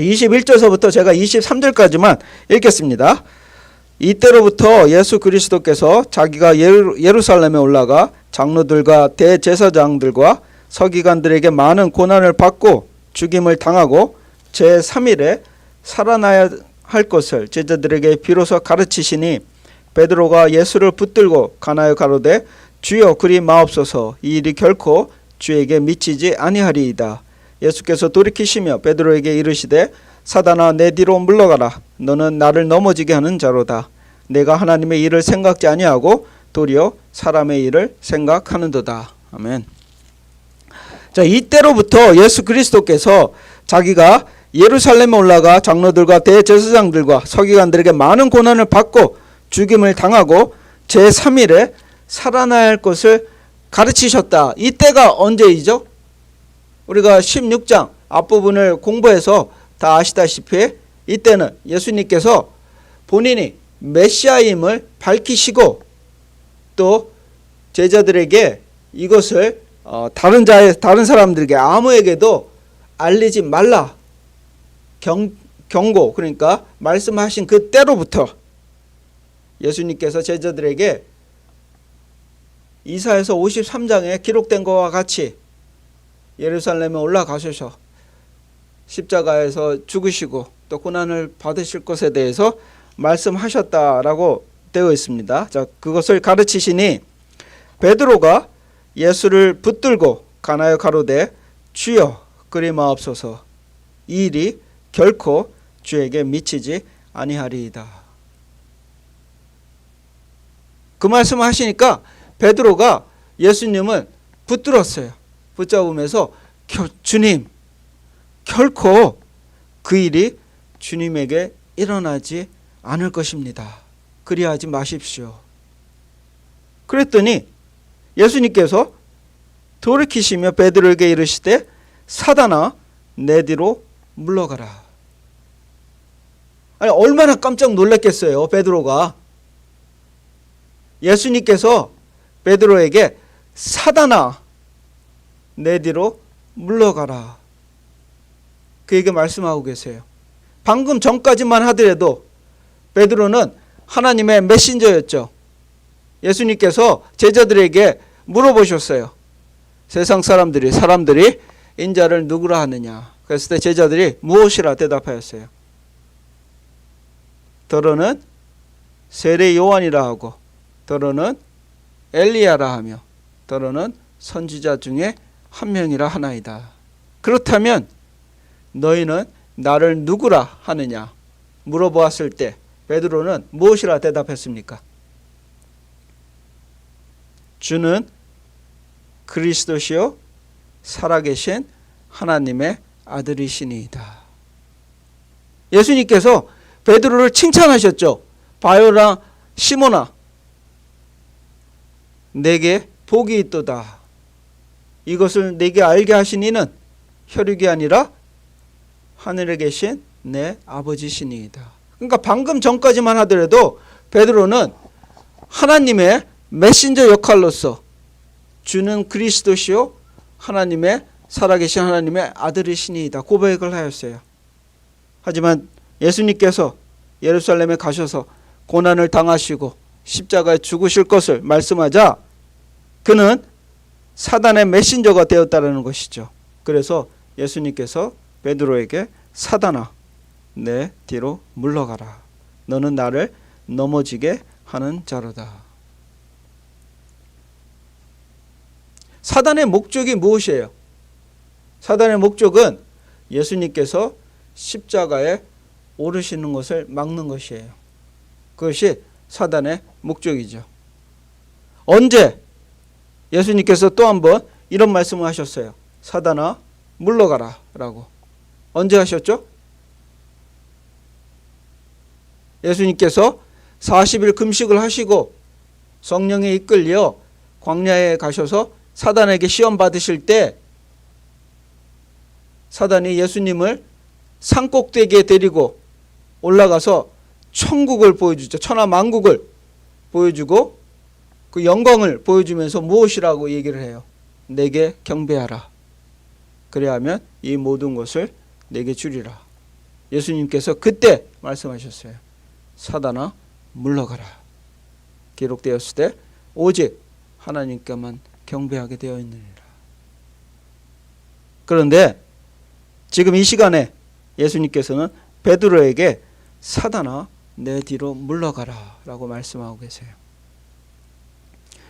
21절서부터 제가 23절까지만 읽겠습니다. 이때로부터 예수 그리스도께서 자기가 예루- 예루살렘에 올라가 장로들과 대제사장들과 서기관들에게 많은 고난을 받고 죽임을 당하고 제 3일에 살아나야 할 것을 제자들에게 비로소 가르치시니 베드로가 예수를 붙들고 가나요 가로되 주여 그리 마옵소서 이 일이 결코 주에게 미치지 아니하리이다. 예수께서 돌이키시며 베드로에게 이르시되 사단아 내 뒤로 물러가라 너는 나를 넘어지게 하는 자로다. 내가 하나님의 일을 생각지 아니하고 도리어 사람의 일을 생각하는도다. 아멘. 자, 이때로부터 예수 그리스도께서 자기가 예루살렘에 올라가 장로들과 대제사장들과 서기관들에게 많은 고난을 받고 죽임을 당하고 제 3일에 살아나야 할 것을 가르치셨다. 이때가 언제이죠? 우리가 16장 앞부분을 공부해서 다 아시다시피 이때는 예수님께서 본인이 메시아임을 밝히시고 또 제자들에게 이것을 어, 다른 자 다른 사람들에게 아무에게도 알리지 말라. 경, 경고 그러니까 말씀하신 그 때로부터 예수님께서 제자들에게 이사에서 53장에 기록된 것과 같이 예루살렘에 올라가셔서 십자가에서 죽으시고 또 고난을 받으실 것에 대해서 말씀하셨다라고 되어 있습니다. 자, 그것을 가르치시니 베드로가 예수를 붙들고 가나요 가로되 주여 그리 마옵소서 이 일이 결코 주에게 미치지 아니하리이다. 그 말씀을 하시니까 베드로가 예수님을 붙들었어요. 붙잡으면서 겨- 주님 결코 그 일이 주님에게 일어나지 않을 것입니다. 그리하지 마십시오. 그랬더니 예수님께서 돌이키시며 베드로에게 이르시되 사단아 내 뒤로 물러가라. 아니 얼마나 깜짝 놀랐겠어요 베드로가 예수님께서 베드로에게 사단아 내 뒤로 물러가라. 그에게 말씀하고 계세요. 방금 전까지만 하더라도 베드로는 하나님의 메신저였죠. 예수님께서 제자들에게 물어보셨어요. 세상 사람들이 사람들이 인자를 누구라 하느냐. 그랬을 때 제자들이 무엇이라 대답하였어요. 더러는 세례 요한이라 하고 더러는 엘리야라 하며 더러는 선지자 중에 한 명이라 하나이다. 그렇다면 너희는 나를 누구라 하느냐 물어보았을 때 베드로는 무엇이라 대답했습니까? 주는 그리스도시요 살아계신 하나님의 아들이시니이다. 예수님께서 베드로를 칭찬하셨죠. 바요라 시모나 내게 복이 있도다. 이것을 내게 알게 하신 이는 혈육이 아니라 하늘에 계신 내 아버지시니이다. 그러니까 방금 전까지만 하더라도 베드로는 하나님의 메신저 역할로서 주는 그리스도시요 하나님의 살아계신 하나님의 아들이시니이다 고백을 하였어요. 하지만 예수님께서 예루살렘에 가셔서 고난을 당하시고 십자가에 죽으실 것을 말씀하자 그는 사단의 메신저가 되었다라는 것이죠. 그래서 예수님께서 베드로에게 사단아 내 뒤로 물러가라. 너는 나를 넘어지게 하는 자로다. 사단의 목적이 무엇이에요? 사단의 목적은 예수님께서 십자가에 오르시는 것을 막는 것이에요. 그것이 사단의 목적이죠. 언제 예수님께서 또 한 번 이런 말씀을 하셨어요. 사단아 물러가라 라고. 언제 하셨죠? 예수님께서 40일 금식을 하시고 성령에 이끌려 광야에 가셔서 사단에게 시험 받으실 때 사단이 예수님을 산꼭대기에 데리고 올라가서 천국을 보여주죠. 천하 만국을 보여주고 그 영광을 보여주면서 무엇이라고 얘기를 해요. 내게 경배하라. 그래야하면 이 모든 것을 내게 주리라. 예수님께서 그때 말씀하셨어요. 사단아 물러가라. 기록되었을 때 오직 하나님께만 경배하게 되어 있느니라. 그런데 지금 이 시간에 예수님께서는 베드로에게 사단아 내 뒤로 물러가라라고 말씀하고 계세요.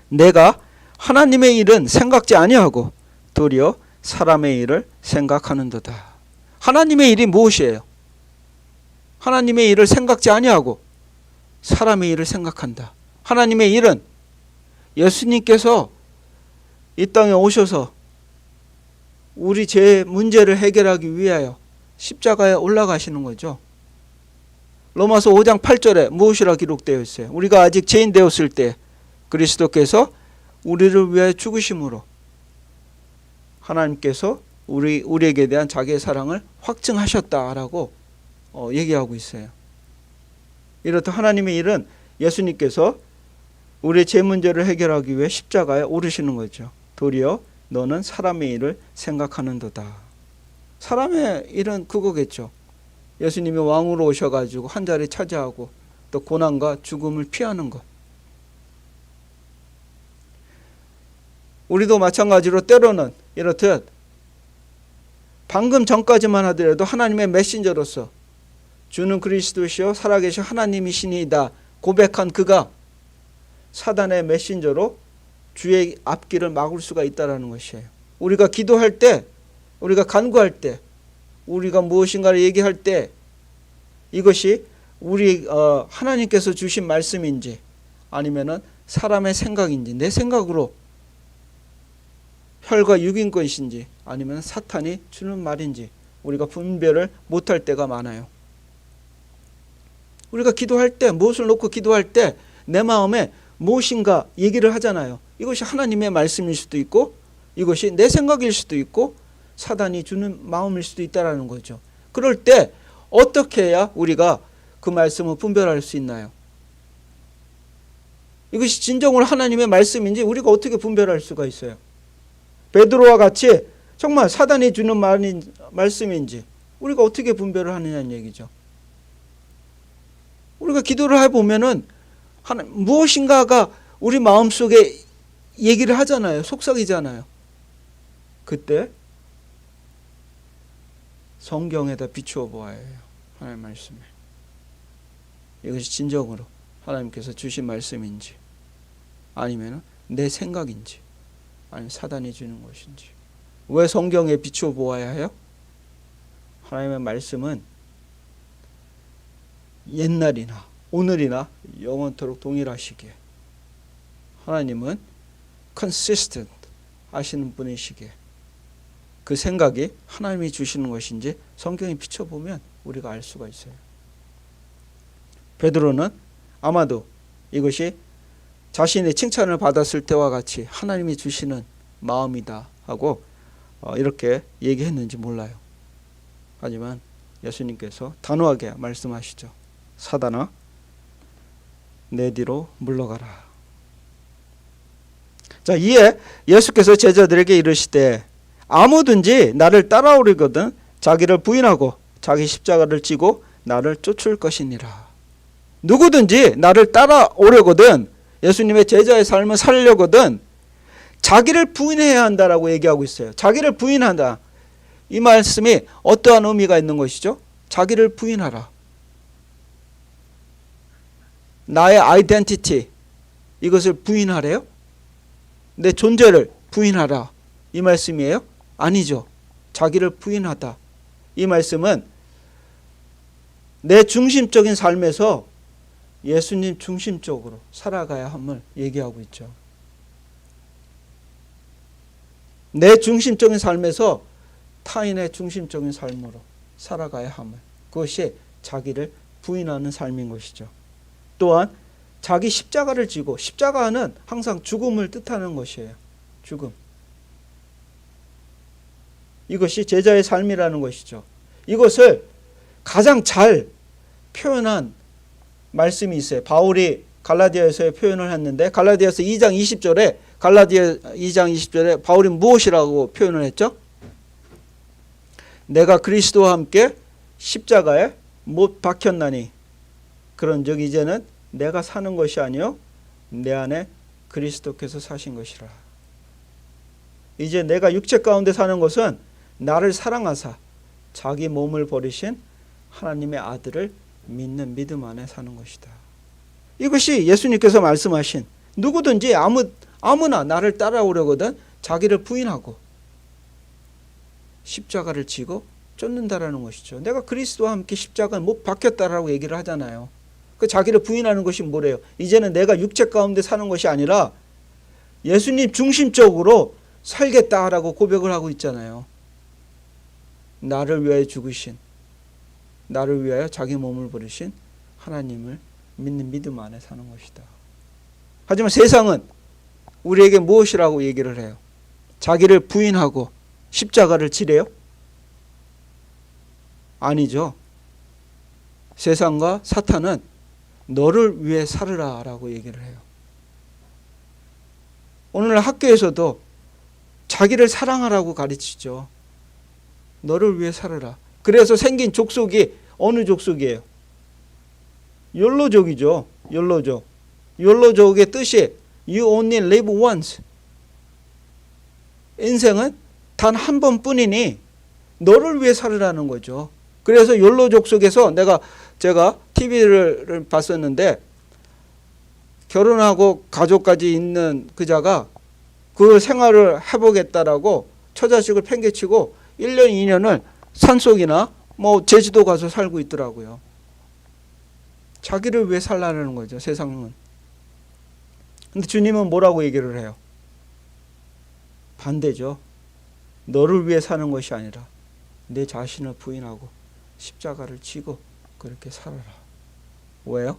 내가 하나님의 일은 생각지 아니하고 도리어 사람의 일을 생각하는도다. 하나님의 일이 무엇이에요? 하나님의 일을 생각지 아니하고 사람의 일을 생각한다. 하나님의 일은 예수님께서 이 땅에 오셔서 우리 제 문제를 해결하기 위하여 십자가에 올라가시는 거죠. 로마서 5장 8절에 무엇이라 기록되어 있어요? 우리가 아직 죄인 되었을 때 그리스도께서 우리를 위하여 죽으심으로 하나님께서 우리 우리에게 대한 자기의 사랑을 확증하셨다라고 어, 얘기하고 있어요. 이렇듯 하나님의 일은 예수님께서 우리의 죄 문제를 해결하기 위해 십자가에 오르시는 거죠. 도리어 너는 사람의 일을 생각하는도다. 사람의 일은 그거겠죠. 예수님이 왕으로 오셔가지고 한 자리 차지하고 또 고난과 죽음을 피하는 것. 우리도 마찬가지로 때로는 이렇듯 방금 전까지만 하더라도 하나님의 메신저로서 주는 그리스도시요 살아계신 하나님이시니이다 고백한 그가 사단의 메신저로 주의 앞길을 막을 수가 있다라는 것이에요. 우리가 기도할 때, 우리가 간구할 때, 우리가 무엇인가를 얘기할 때 이것이 우리 어, 하나님께서 주신 말씀인지 아니면은 사람의 생각인지 내 생각으로 혈과 육인 것인지 아니면 사탄이 주는 말인지 우리가 분별을 못할 때가 많아요. 우리가 기도할 때 무엇을 놓고 기도할 때 내 마음에 무엇인가 얘기를 하잖아요. 이것이 하나님의 말씀일 수도 있고 이것이 내 생각일 수도 있고 사단이 주는 마음일 수도 있다라는 거죠. 그럴 때 어떻게 해야 우리가 그 말씀을 분별할 수 있나요? 이것이 진정으로 하나님의 말씀인지 우리가 어떻게 분별할 수가 있어요? 베드로와 같이 정말 사단이 주는 말인, 말씀인지 우리가 어떻게 분별을 하느냐는 얘기죠. 우리가 기도를 해보면은 하나, 무엇인가가 우리 마음속에 얘기를 하잖아요. 속삭이잖아요. 그때 성경에다 비추어 보아야 해요. 하나님 말씀에. 이것이 진정으로 하나님께서 주신 말씀인지 아니면 내 생각인지 아니면 사단이 주는 것인지 왜 성경에 비추어 보아야 해요? 하나님의 말씀은 옛날이나 오늘이나 영원토록 동일하시기에 하나님은 consistent 하시는 분이시기에 그 생각이 하나님이 주시는 것인지 성경에 비춰보면 우리가 알 수가 있어요. 베드로는 아마도 이것이 자신의 칭찬을 받았을 때와 같이 하나님이 주시는 마음이다 하고 어, 이렇게 얘기했는지 몰라요. 하지만 예수님께서 단호하게 말씀하시죠. 사단아 내 뒤로 물러가라. 자, 이에 예수께서 제자들에게 이르시되 아무든지 나를 따라오려거든 자기를 부인하고 자기 십자가를 지고 나를 쫓을 것이니라. 누구든지 나를 따라오려거든 예수님의 제자의 삶을 살려거든 자기를 부인해야 한다라고 얘기하고 있어요. 자기를 부인한다. 이 말씀이 어떠한 의미가 있는 것이죠? 자기를 부인하라. 나의 아이덴티티 이것을 부인하래요? 내 존재를 부인하라. 이 말씀이에요? 아니죠. 자기를 부인하다. 이 말씀은 내 중심적인 삶에서 예수님 중심적으로 살아가야 함을 얘기하고 있죠. 내 중심적인 삶에서 타인의 중심적인 삶으로 살아가야 함을. 그것이 자기를 부인하는 삶인 것이죠. 또한 자기 십자가를 지고 십자가는 항상 죽음을 뜻하는 것이에요. 죽음. 이것이 제자의 삶이라는 것이죠. 이것을 가장 잘 표현한 말씀이 있어요. 바울이 갈라디아에서 표현을 했는데 갈라디아서 2장 20절에 갈라디아 2장 20절에 바울이 무엇이라고 표현을 했죠? 내가 그리스도와 함께 십자가에 못 박혔나니 그런즉 이제는 내가 사는 것이 아니요 내 안에 그리스도께서 사신 것이라. 이제 내가 육체 가운데 사는 것은 나를 사랑하사 자기 몸을 버리신 하나님의 아들을 믿는 믿음 안에 사는 것이다. 이것이 예수님께서 말씀하신 누구든지 아무 아무나 나를 따라오려거든 자기를 부인하고 십자가를 지고 쫓는다라는 것이죠. 내가 그리스도와 함께 십자가 못 박혔다라고 얘기를 하잖아요. 그 자기를 부인하는 것이 뭐래요? 이제는 내가 육체 가운데 사는 것이 아니라 예수님 중심적으로 살겠다라고 고백을 하고 있잖아요. 나를 위하여 죽으신 나를 위하여 자기 몸을 버리신 하나님을 믿는 믿음 안에 사는 것이다. 하지만 세상은 우리에게 무엇이라고 얘기를 해요? 자기를 부인하고 십자가를 지래요? 아니죠. 세상과 사탄은 너를 위해 살으라 라고 얘기를 해요. 오늘 학교에서도 자기를 사랑하라고 가르치죠. 너를 위해 살아라. 그래서 생긴 족속이 어느 족속이에요? 욜로족이죠. 욜로족. 욜로족의 뜻이 You only live once. 인생은 단 한 번뿐이니 너를 위해 살으라는 거죠. 그래서 욜로족 속에서 내가 제가 TV를 봤었는데 결혼하고 가족까지 있는 그자가 그 생활을 해보겠다라고 처자식을 팽개치고 1년, 2년을 산속이나 뭐 제주도 가서 살고 있더라고요. 자기를 위해 살라는 거죠, 세상은. 근데 주님은 뭐라고 얘기를 해요? 반대죠. 너를 위해 사는 것이 아니라 내 자신을 부인하고 십자가를 지고 그렇게 살아라. 왜요?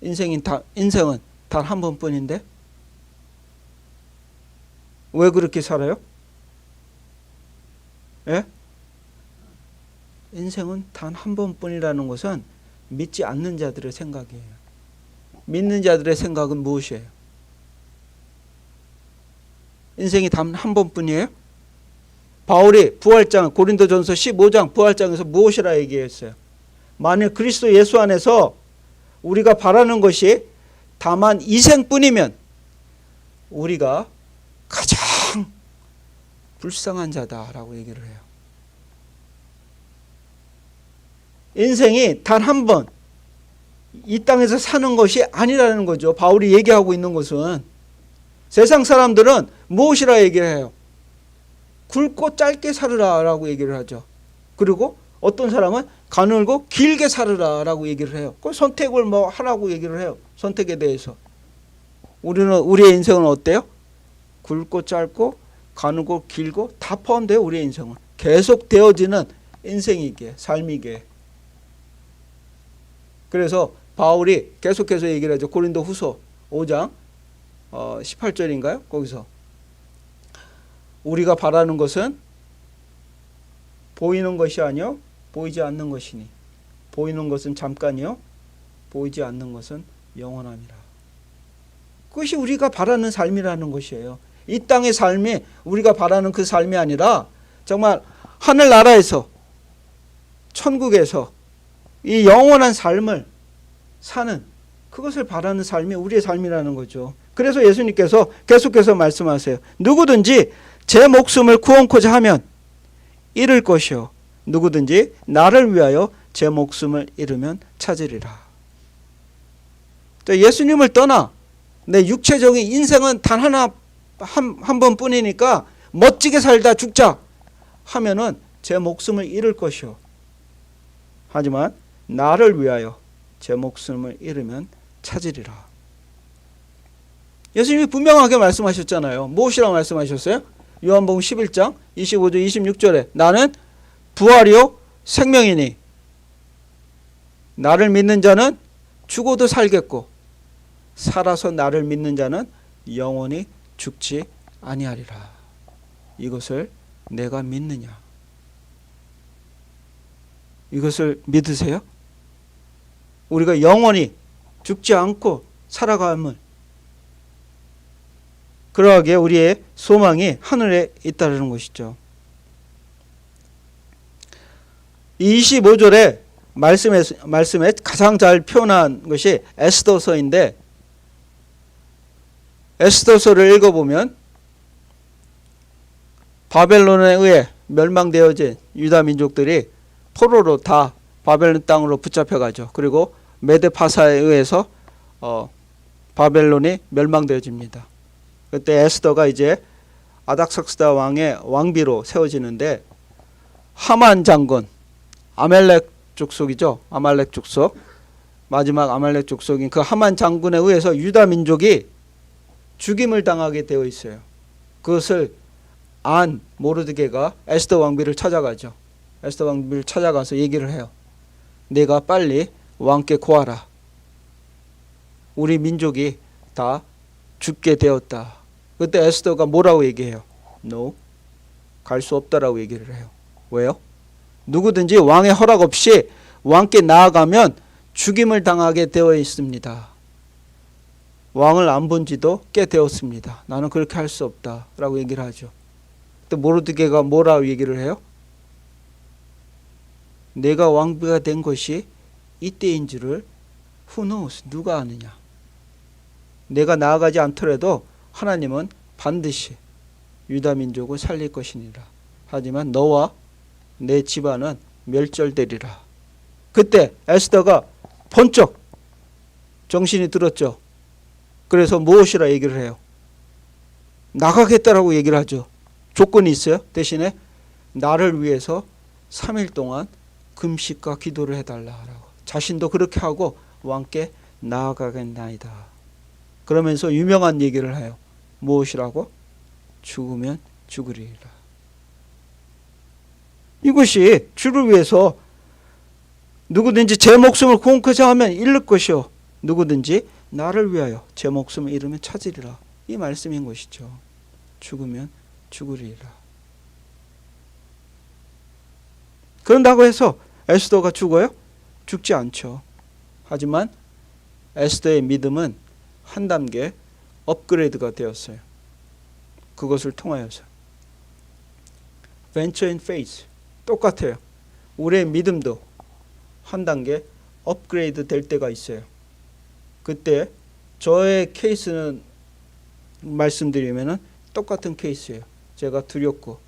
인생인 다, 인생은 단 한 번뿐인데 왜 그렇게 살아요? 예? 인생은 단 한 번뿐이라는 것은 믿지 않는 자들의 생각이에요. 믿는 자들의 생각은 무엇이에요? 인생이 단 한 번뿐이에요? 바울이 부활장 고린도전서 15장 부활장에서 무엇이라 얘기했어요? 만일 그리스도 예수 안에서 우리가 바라는 것이 다만 이 생뿐이면 우리가 가장 불쌍한 자다라고 얘기를 해요. 인생이 단 한 번 이 땅에서 사는 것이 아니라는 거죠. 바울이 얘기하고 있는 것은 세상 사람들은 무엇이라 얘기를 해요? 굵고 짧게 살으라라고 얘기를 하죠. 그리고 어떤 사람은 가늘고 길게 살으라라고 얘기를 해요. 그 선택을 뭐 하라고 얘기를 해요. 선택에 대해서. 우리는 우리의 인생은 어때요? 굵고 짧고 가늘고 길고 다 포함돼요. 우리의 인생은 계속 되어지는 인생이기에 삶이기에. 그래서 바울이 계속해서 얘기를 하죠. 고린도 후서 5장 어, 18절인가요? 거기서 우리가 바라는 것은 보이는 것이 아니요 보이지 않는 것이니 보이는 것은 잠깐이요 보이지 않는 것은 영원함이라. 그것이 우리가 바라는 삶이라는 것이에요. 이 땅의 삶이 우리가 바라는 그 삶이 아니라 정말 하늘나라에서 천국에서 이 영원한 삶을 사는 그것을 바라는 삶이 우리의 삶이라는 거죠. 그래서 예수님께서 계속해서 말씀하세요. 누구든지 제 목숨을 구원코자 하면 잃을 것이요. 누구든지 나를 위하여 제 목숨을 잃으면 찾으리라. 예수님을 떠나 내 육체적인 인생은 단 하나 한, 한 번뿐이니까 멋지게 살다 죽자 하면은 제 목숨을 잃을 것이요. 하지만 나를 위하여 제 목숨을 잃으면 찾으리라. 예수님이 분명하게 말씀하셨잖아요. 무엇이라고 말씀하셨어요? 요한복음 11장 25절 26절에 나는 부활이요 생명이니 나를 믿는 자는 죽어도 살겠고 살아서 나를 믿는 자는 영원히 죽지 아니하리라. 이것을 내가 믿느냐? 이것을 믿으세요? 우리가 영원히 죽지 않고 살아감을 그러하게 우리의 소망이 하늘에 있다는 것이죠. 25절에 말씀에 말씀에 가장 잘 표현한 것이 에스더서인데 에스더서를 읽어보면 바벨론에 의해 멸망되어진 유다 민족들이 포로로 다 바벨론 땅으로 붙잡혀가죠. 그리고 메데파사에 의해서 어, 바벨론이 멸망되어집니다. 그때 에스더가 이제 아닥삭스다 왕의 왕비로 세워지는데 하만 장군 아멜렉 족속이죠. 아말렉 족속 마지막 아말렉 족속인 그 하만 장군에 의해서 유다 민족이 죽임을 당하게 되어 있어요. 그것을 안 모르드게가 에스더 왕비를 찾아가죠. 에스더 왕비를 찾아가서 얘기를 해요. 내가 빨리 왕께 고하라. 우리 민족이 다 죽게 되었다. 그때 에스더가 뭐라고 얘기해요? No. 갈 수 없다라고 얘기를 해요. 왜요? 누구든지 왕의 허락 없이 왕께 나아가면 죽임을 당하게 되어 있습니다. 왕을 안 본 지도 꽤 되었습니다. 나는 그렇게 할 수 없다 라고 얘기를 하죠. 또 모르드게가 뭐라고 얘기를 해요? 내가 왕비가 된 것이 이때인 줄을 knows 누가 아느냐? 내가 나아가지 않더라도 하나님은 반드시 유다 민족을 살릴 것이니라. 하지만 너와 내 집안은 멸절되리라. 그때 에스더가 번쩍 정신이 들었죠. 그래서 무엇이라 얘기를 해요? 나가겠다라고 얘기를 하죠. 조건이 있어요. 대신에 나를 위해서 3일 동안 금식과 기도를 해달라라고. 자신도 그렇게 하고 왕께 나아가겠나이다. 그러면서 유명한 얘기를 해요. 무엇이라고? 죽으면 죽으리라. 이것이 주를 위해서 누구든지 제 목숨을 공고자 하면 잃을 것이요. 누구든지 나를 위하여 제 목숨을 잃으면 찾으리라. 이 말씀인 것이죠. 죽으면 죽으리라. 그런다고 해서 에스더가 죽어요? 죽지 않죠. 하지만 에스더의 믿음은 한 단계 업그레이드가 되었어요. 그것을 통하여서. Venture in faith. 똑같아요. 우리의 믿음도 한 단계 업그레이드 될 때가 있어요. 그때 저의 케이스는 말씀드리면은 똑같은 케이스예요. 제가 두렵고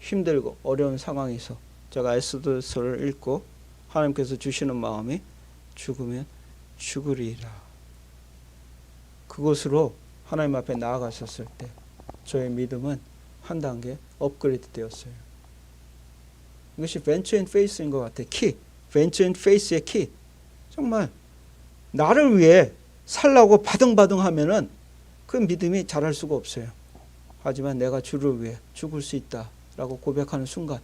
힘들고 어려운 상황에서 제가 에스더서를 읽고 하나님께서 주시는 마음이 죽으면 죽으리라. 그것으로 하나님 앞에 나아가셨을 때 저의 믿음은 한 단계 업그레이드 되었어요. 이것이 venture in faith인 것 같아요. 키. venture in faith의 키. 정말 나를 위해 살라고 바등바등 하면은 그 믿음이 자랄 수가 없어요. 하지만 내가 주를 위해 죽을 수 있다라고 고백하는 순간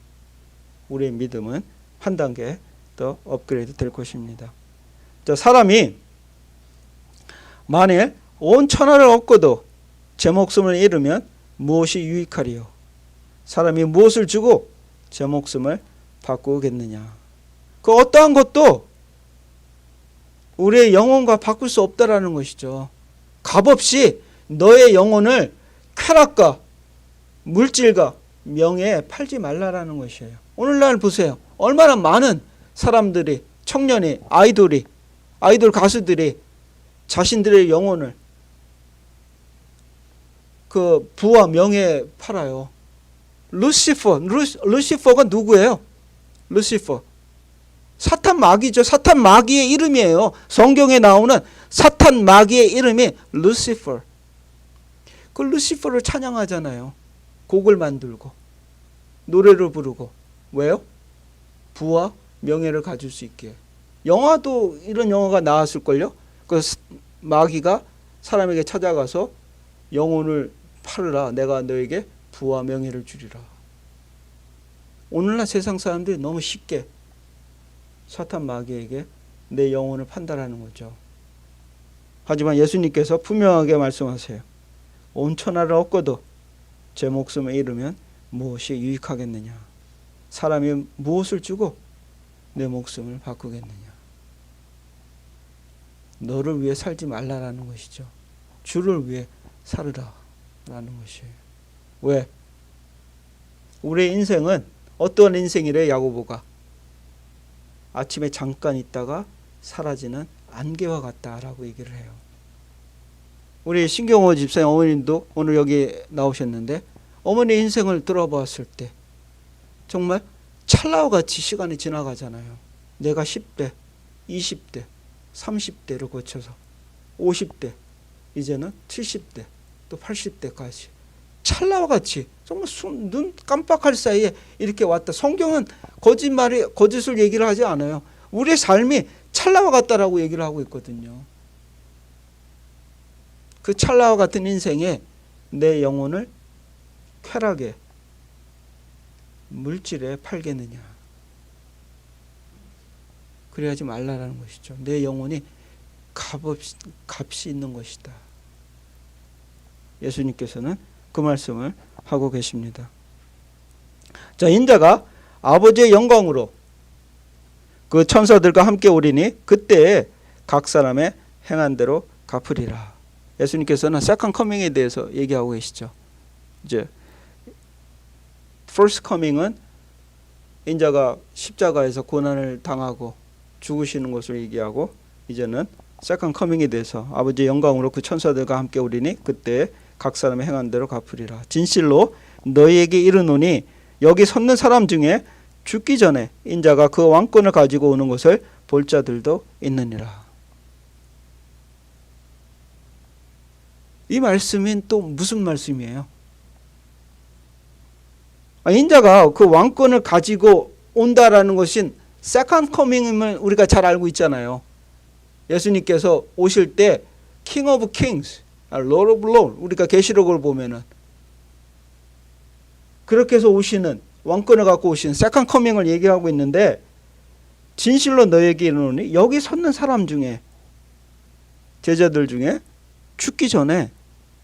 우리의 믿음은 한 단계 더 업그레이드 될 것입니다. 자, 사람이 만일 온 천하를 얻고도 제 목숨을 잃으면 무엇이 유익하리요? 사람이 무엇을 주고 제 목숨을 바꾸겠느냐? 그 어떠한 것도 우리의 영혼과 바꿀 수 없다라는 것이죠. 값없이 너의 영혼을 쾌락과 물질과 명예에 팔지 말라라는 것이에요. 오늘날 보세요. 얼마나 많은 사람들이 청년이 아이돌이 아이돌 가수들이 자신들의 영혼을 그 부와 명예에 팔아요. 루시퍼, 루시, 루시퍼가 누구예요? 루시퍼. 사탄 마귀죠. 사탄 마귀의 이름이에요. 성경에 나오는 사탄 마귀의 이름이 루시퍼. 그 루시퍼를 찬양하잖아요. 곡을 만들고 노래를 부르고 왜요? 부와 명예를 가질 수 있게. 영화도 이런 영화가 나왔을걸요. 그 마귀가 사람에게 찾아가서 영혼을 팔으라. 내가 너에게 부와 명예를 주리라. 오늘날 세상 사람들이 너무 쉽게 사탄 마귀에게 내 영혼을 판단하는 거죠. 하지만 예수님께서 분명하게 말씀하세요. 온 천하를 얻고도 제 목숨을 잃으면 무엇이 유익하겠느냐? 사람이 무엇을 주고 내 목숨을 바꾸겠느냐? 너를 위해 살지 말라라는 것이죠. 주를 위해 살으라라는 것이에요. 왜? 우리의 인생은 어떤 인생이래 야고보가 아침에 잠깐 있다가 사라지는 안개와 같다라고 얘기를 해요. 우리 신경호 집사님 어머님도 오늘 여기 나오셨는데 어머니 인생을 들어봤을 때 정말 찰나와 같이 시간이 지나가잖아요. 내가 10대, 20대, 30대를 거쳐서 50대, 이제는 70대, 또 80대까지 찰나와 같이 정말 순, 눈 깜빡할 사이에 이렇게 왔다. 성경은 거짓말이 거짓을 얘기를 하지 않아요. 우리의 삶이 찰나와 같다라고 얘기를 하고 있거든요. 그 찰나와 같은 인생에 내 영혼을 쾌락에 물질에 팔겠느냐. 그래야지 말라라는 것이죠. 내 영혼이 값없이, 값이 있는 것이다. 예수님께서는 그 말씀을 하고 계십니다. 자, 인자가 아버지의 영광으로 그 천사들과 함께 오리니 그때 각 사람의 행한 대로 갚으리라. 예수님께서는 세컨 커밍에 대해서 얘기하고 계시죠. 이제 first coming은 인자가 십자가에서 고난을 당하고 죽으시는 것을 얘기하고 이제는 세컨 커밍에 대해서 아버지의 영광으로 그 천사들과 함께 오리니 그때 각 사람의 행한 대로 갚으리라. 진실로 너희에게 이르노니 여기 섰는 사람 중에 죽기 전에 인자가 그 왕권을 가지고 오는 것을 볼 자들도 있느니라. 이 말씀은 또 무슨 말씀이에요? 아, 인자가 그 왕권을 가지고 온다라는 것은 세컨 커밍임을 우리가 잘 알고 있잖아요. 예수님께서 오실 때 킹 오브 킹스, 롤 오브 롤 우리가 계시록을 보면은 그렇게 해서 오시는 왕권을 갖고 오신 세컨 커밍을 얘기하고 있는데 진실로 너에게 이르노니 여기 섰는 사람 중에 제자들 중에 죽기 전에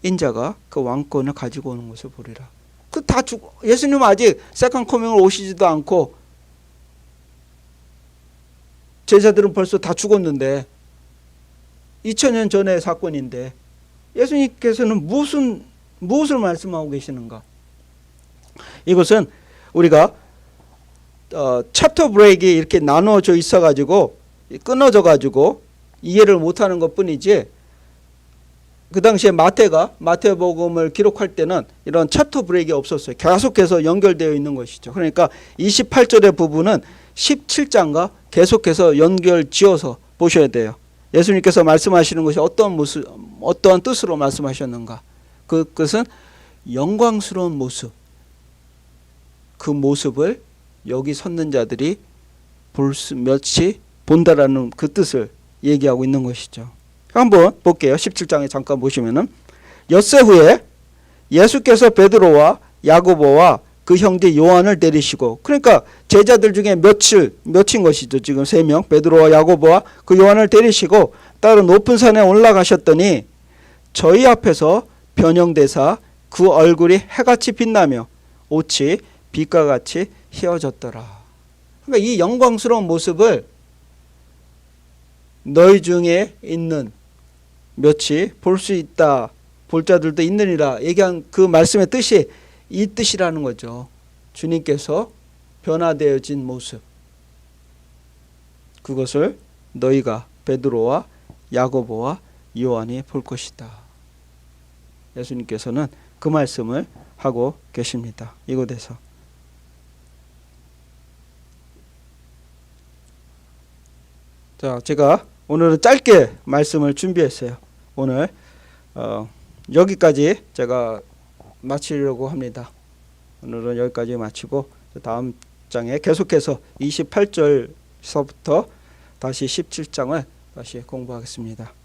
인자가 그 왕권을 가지고 오는 것을 보리라. 그 다 죽. 예수님은 아직 세컨 커밍을 오시지도 않고 제자들은 벌써 다 죽었는데 2000년 전의 사건인데 예수님께서는 무슨 무엇을 말씀하고 계시는가? 이것은 우리가 어, 챕터 브레이크 이렇게 나눠져 있어 가지고 끊어져 가지고 이해를 못하는 것뿐이지 그 당시에 마태가 마태복음을 기록할 때는 이런 챕터 브레이크가 없었어요. 계속해서 연결되어 있는 것이죠. 그러니까 28절의 부분은 17장과 계속해서 연결 지어서 보셔야 돼요. 예수님께서 말씀하시는 것이 어떤 모습, 어떠한 뜻으로 말씀하셨는가? 그 것은 영광스러운 모습. 그 모습을 여기 섰는 자들이 볼 수, 몇이 본다라는 그 뜻을 얘기하고 있는 것이죠. 한번 볼게요. 17장에 잠깐 보시면은 엿새 후에 예수께서 베드로와 야고보와 그 형제 요한을 데리시고 그러니까 제자들 중에 며칠 몇인 것이죠. 지금 세 명 베드로와 야고보와 그 요한을 데리시고 따로 높은 산에 올라가셨더니 저희 앞에서 변형되사 그 얼굴이 해같이 빛나며 옷이 빛과 같이 휘어졌더라. 그러니까 이 영광스러운 모습을 너희 중에 있는 몇이 볼 수 있다. 볼 자들도 있느니라. 얘기한 그 말씀의 뜻이 이 뜻이라는 거죠. 주님께서 변화되어진 모습. 그것을 너희가 베드로와 야고보와 요한이 볼 것이다. 예수님께서는 그 말씀을 하고 계십니다. 이곳에서. 자, 제가 오늘은 짧게 말씀을 준비했어요. 오늘 어, 여기까지 제가 마치려고 합니다. 오늘은 여기까지 마치고 다음 장에 계속해서 28절서부터 다시 17장을 다시 공부하겠습니다.